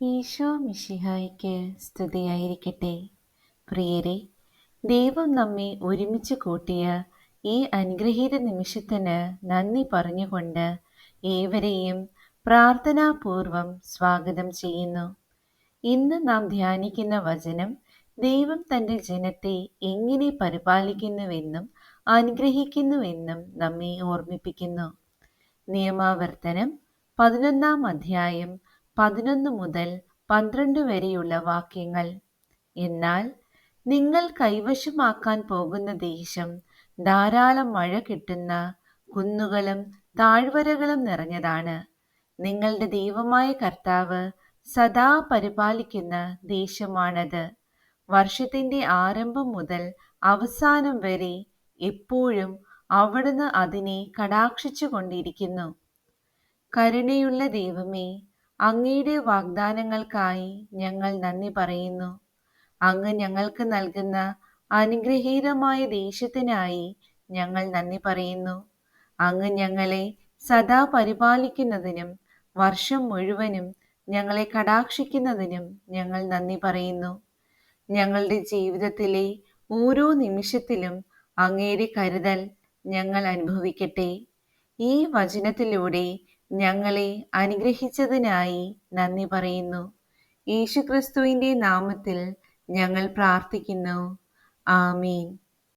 ഈശോ മിഷിഹായിക്ക് സ്തുതിയായിരിക്കട്ടെ. പ്രിയരെ ദൈവം നമ്മെ ഒരുമിച്ച് കൂട്ടിയ ഈ അനുഗ്രഹീത നിമിഷത്തിന് നന്ദി പറഞ്ഞുകൊണ്ട് ഏവരെയും പ്രാർത്ഥനാപൂർവം സ്വാഗതം ചെയ്യുന്നു. ഇന്ന് നാം ധ്യാനിക്കുന്ന വചനം ദൈവം തന്റെ ജനത്തെ എങ്ങനെ പരിപാലിക്കുന്നുവെന്നും അനുഗ്രഹിക്കുന്നുവെന്നും നമ്മെ ഓർമ്മിപ്പിക്കുന്നു. നിയമാവർത്തനം പതിനൊന്നാം അധ്യായം പതിനൊന്ന് മുതൽ പന്ത്രണ്ട് വരെയുള്ള വാക്യങ്ങൾ. എന്നാൽ നിങ്ങൾ കൈവശമാക്കാൻ പോകുന്ന ദേശം ധാരാളം മഴ കിട്ടുന്ന കുന്നുകളും താഴ്വരകളും നിറഞ്ഞതാണ്. നിങ്ങളുടെ ദൈവമായ കർത്താവ് സദാ പരിപാലിക്കുന്ന ദേശമാണത്. വർഷത്തിന്റെ ആരംഭം മുതൽ അവസാനം വരെ എപ്പോഴും അവിടുന്ന് അതിനെ കടാക്ഷിച്ചു കൊണ്ടിരിക്കുന്നു കരുണയുള്ള ദൈവമേ അങ്ങയുടെ വാഗ്ദാനങ്ങൾക്കായി ഞങ്ങൾ നന്ദി പറയുന്നു. അങ്ങ് ഞങ്ങൾക്ക് നൽകുന്ന അനുഗ്രഹീതമായ ദേശത്തിനായി ഞങ്ങൾ നന്ദി പറയുന്നു. അങ്ങ് ഞങ്ങളെ സദാ പരിപാലിക്കുന്നതിനും വർഷം മുഴുവനും ഞങ്ങളെ കടാക്ഷിക്കുന്നതിനും ഞങ്ങൾ നന്ദി പറയുന്നു. ഞങ്ങളുടെ ജീവിതത്തിലെ ഓരോ നിമിഷത്തിലും അങ്ങയുടെ കരുതൽ ഞങ്ങൾ അനുഭവിക്കട്ടെ. ഈ വചനത്തിലൂടെ ഞങ്ങളെ അനുഗ്രഹിച്ചതിനായി നന്ദി പറയുന്നു. യേശുക്രിസ്തുവിന്റെ നാമത്തിൽ ഞങ്ങൾ പ്രാർത്ഥിക്കുന്നു. ആമീൻ.